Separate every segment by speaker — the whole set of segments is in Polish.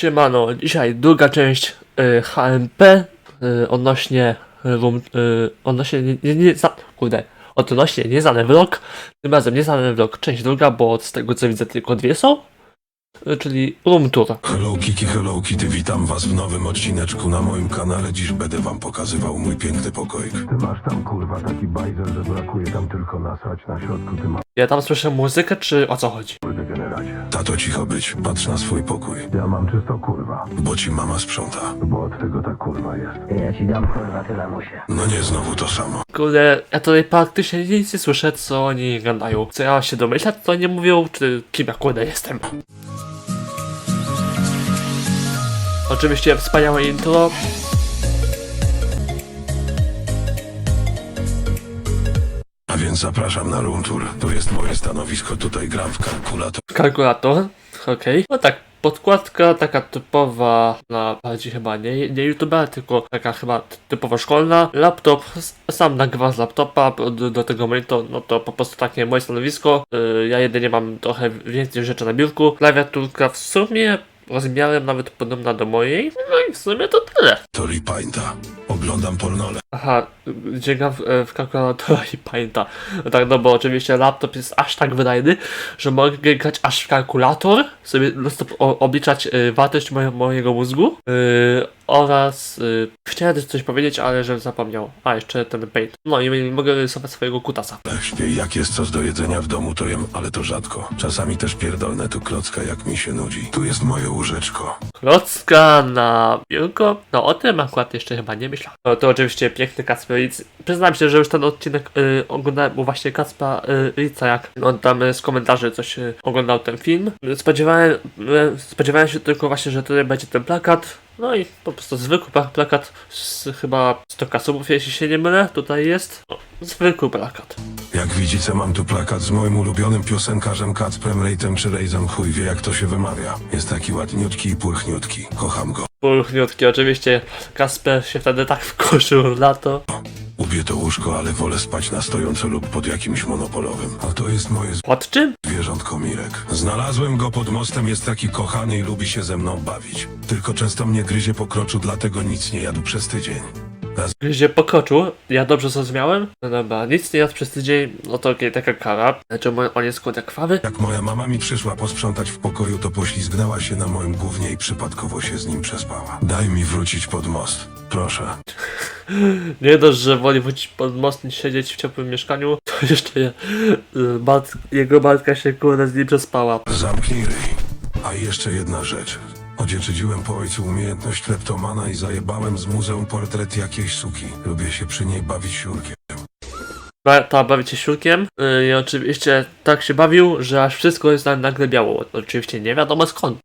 Speaker 1: Siemano, dzisiaj druga część y, HMP y, odnośnie room, y, odnośnie nie, nie, nie za, kurde, odnośnie nieznany vlog, tym razem nieznany vlog, część druga, bo z tego co widzę tylko dwie są, y, czyli room tour.
Speaker 2: Hello Kiki, hello Kitty, witam was w nowym odcineczku na moim kanale. Dziś będę wam pokazywał mój piękny pokoik. Ty masz tam kurwa taki bajzel, że brakuje tam tylko nasrać na środku, ty masz
Speaker 1: Ja tam słyszę muzykę, czy o co chodzi?
Speaker 2: Tato cicho być, patrz na swój pokój. Ja mam czysto kurwa. Bo ci mama sprząta. Bo od tego ta kurwa jest.
Speaker 3: Ja ci dam kurwa tyle musie.
Speaker 2: No nie znowu to samo.
Speaker 1: Kurde, ja tutaj praktycznie nic nie słyszę, co oni gadają. Co ja się domyślać, co oni mówią, czy kim ja kurde jestem. Oczywiście wspaniałe intro,
Speaker 2: więc zapraszam na tour. Tu jest moje stanowisko, tutaj gram w kalkulator.
Speaker 1: kalkulator, okej. No tak, podkładka taka typowa na bardziej chyba nie, nie youtubera, tylko taka chyba t- typowo szkolna. Laptop, s- sam nagrywam z laptopa, do, do tego monitor, no to po prostu takie moje stanowisko. Yy, ja jedynie mam trochę więcej rzeczy na biurku. Klawiaturka w sumie rozmiarem nawet podobna do mojej, no i w sumie to tyle.
Speaker 2: To Painta. Oglądam pornole.
Speaker 1: Aha, gram w, e, w kalkulatora i pamięta. No tak, no bo oczywiście laptop jest aż tak wydajny, że mogę grać aż w kalkulator, sobie obliczać e, wartość moje, mojego mózgu e, oraz e, chciałem też coś powiedzieć, ale żebym zapomniał. A, jeszcze ten paint. No i mogę rysować swojego kutasa.
Speaker 2: Śpię, jak jest coś do jedzenia w domu, to jem, ale to rzadko. Czasami też pierdolnę tu klocka, jak mi się nudzi. Tu jest moje łóżeczko.
Speaker 1: Klocka na biurko? No o tym akurat jeszcze chyba nie myślałem. No to oczywiście piękny Kacper Ritz. Przyznam się, że już ten odcinek y, oglądałem u właśnie Kacpa y, Ritza, jak on tam y, z komentarzy coś y, oglądał ten film. Spodziewałem, y, spodziewałem się tylko właśnie, że tutaj będzie ten plakat. No i po prostu zwykły pla- plakat z chyba 100 kasubów, jeśli się nie mylę. Tutaj jest zwykły plakat.
Speaker 2: Jak widzicie, mam tu plakat z moim ulubionym piosenkarzem Kacprem Rejtem czy Rejzem, chuj wie jak to się wymawia. Jest taki ładniutki i pulchniutki. Kocham go.
Speaker 1: Pulchniutki, oczywiście Kasper się wtedy tak wkurzył na to.
Speaker 2: Lubię to łóżko, ale wolę spać na stojąco lub pod jakimś monopolowym. A to jest moje
Speaker 1: Pod czym?
Speaker 2: zwierzątko Mirek. Znalazłem go pod mostem, jest taki kochany i lubi się ze mną bawić. Tylko często mnie gryzie po kroczu, dlatego nic nie jadł przez tydzień.
Speaker 1: Gdzie pokoczu, ja dobrze zrozumiałem? No dobra, nic nie jadł przez tydzień, no to okej, taka kara. Znaczy on jest kurde krwawy?
Speaker 2: Jak moja mama mi przyszła posprzątać w pokoju, to poślizgnęła się na moim głównie i przypadkowo się z nim przespała. Daj mi wrócić pod most. Proszę.
Speaker 1: Nie dość, że woli wrócić pod most niż siedzieć w ciepłym mieszkaniu, to jeszcze je, y, mat, jego matka się kurde z nim przespała.
Speaker 2: Zamknij ryj. A jeszcze jedna rzecz. Odziedziczyłem po ojcu umiejętność kleptomana i zajebałem z muzeum portret jakiejś suki. Lubię się przy niej bawić siurkiem.
Speaker 1: Ba- Ta bawi się siurkiem y, i oczywiście tak się bawił, że aż wszystko jest na- nagle biało. Oczywiście nie wiadomo skąd.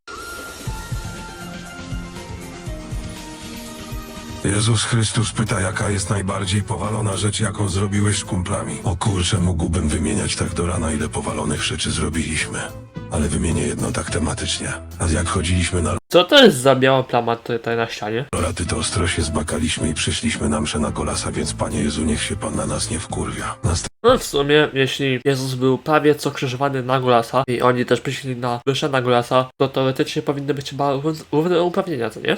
Speaker 2: Jezus Chrystus pyta, jaka jest najbardziej powalona rzecz, jaką zrobiłeś z kumplami. O kurczę, mógłbym wymieniać tak do rana, ile powalonych rzeczy zrobiliśmy. Ale wymienię jedno tak tematycznie. A jak chodziliśmy na
Speaker 1: Co to jest za biała plama tutaj na ścianie?
Speaker 2: loraty, to ostro się zbakaliśmy i przyszliśmy na mszę na golasa, więc Panie Jezu, niech się Pan na nas nie wkurwia.
Speaker 1: No w sumie, jeśli Jezus był prawie co krzyżowany na Golasa i oni też przyszli na wyższe na Golasa, to teoretycznie powinny być chyba ró- równe uprawnienia, co nie?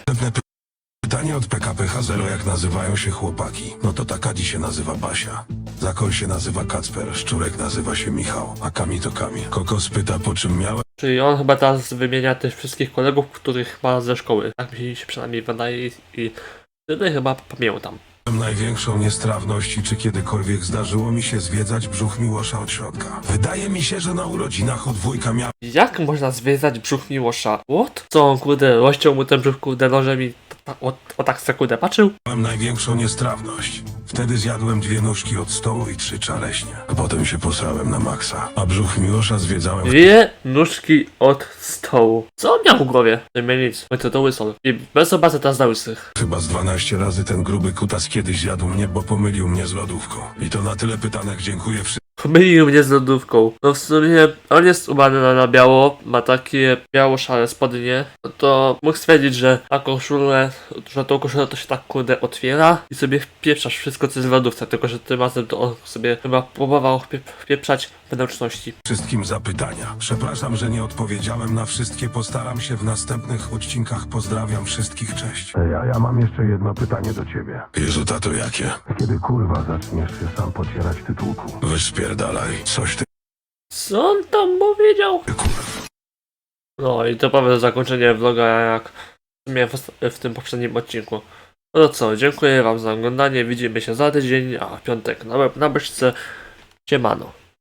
Speaker 2: Pytanie od PKP H0, jak nazywają się chłopaki? No to ta Kadi się nazywa Basia. Zakol się nazywa Kacper, Szczurek nazywa się Michał, a Kami to Kamil. Kokos pyta, po czym miałem
Speaker 1: Czyli on chyba teraz wymienia też wszystkich kolegów, których ma ze szkoły. Tak mi się przynajmniej wydaje i, i wtedy chyba pamiętam.
Speaker 2: największą niestrawność i czy kiedykolwiek zdarzyło mi się zwiedzać brzuch Miłosza od środka. Wydaje mi się, że na urodzinach od wujka miałem
Speaker 1: Jak można zwiedzać brzuch Miłosza? What? Co on kurde, rozciął mu ten brzuch kurde nożem i o, o tak sekundę patrzył?
Speaker 2: największą niestrawność. Wtedy zjadłem dwie nóżki od stołu i trzy czaleśnie. A potem się posrałem na maksa. A brzuch Miłosza zwiedzałem
Speaker 1: Dwie nóżki od stołu. Co on miał w głowie? Nie miał nic. No to to łysol. I bez obazy teraz na łysych.
Speaker 2: Chyba z 12 razy ten gruby kutas kiedyś zjadł mnie, bo pomylił mnie z lodówką. I to na tyle pytanek dziękuję wszystkim.
Speaker 1: Pomylił mnie z lodówką. No w sumie on jest ubrany na, na biało, ma takie biało-szare spodnie. No to mógł stwierdzić, że ta koszulę, że tą koszulę to się tak kurde otwiera i sobie wpieprzasz wszystko co jest w lodówce, tylko że tym razem to on sobie chyba próbował wpie- wpieprzać wnętrzności.
Speaker 2: Wszystkim za pytania. Przepraszam, że nie odpowiedziałem na wszystkie. Postaram się w następnych odcinkach. Pozdrawiam wszystkich. Cześć. Ej, a ja mam jeszcze jedno pytanie do ciebie. Jezu, tato, jakie? Kiedy kurwa zaczniesz się sam pocierać tytułku? Wyspierdalaj. Coś ty
Speaker 1: Co on tam powiedział? No i to powiem zakończenie vloga jak sumie w, w tym poprzednim odcinku. No to co, dziękuję wam za oglądanie, widzimy się za tydzień, a w piątek na, na beczce. Siemano.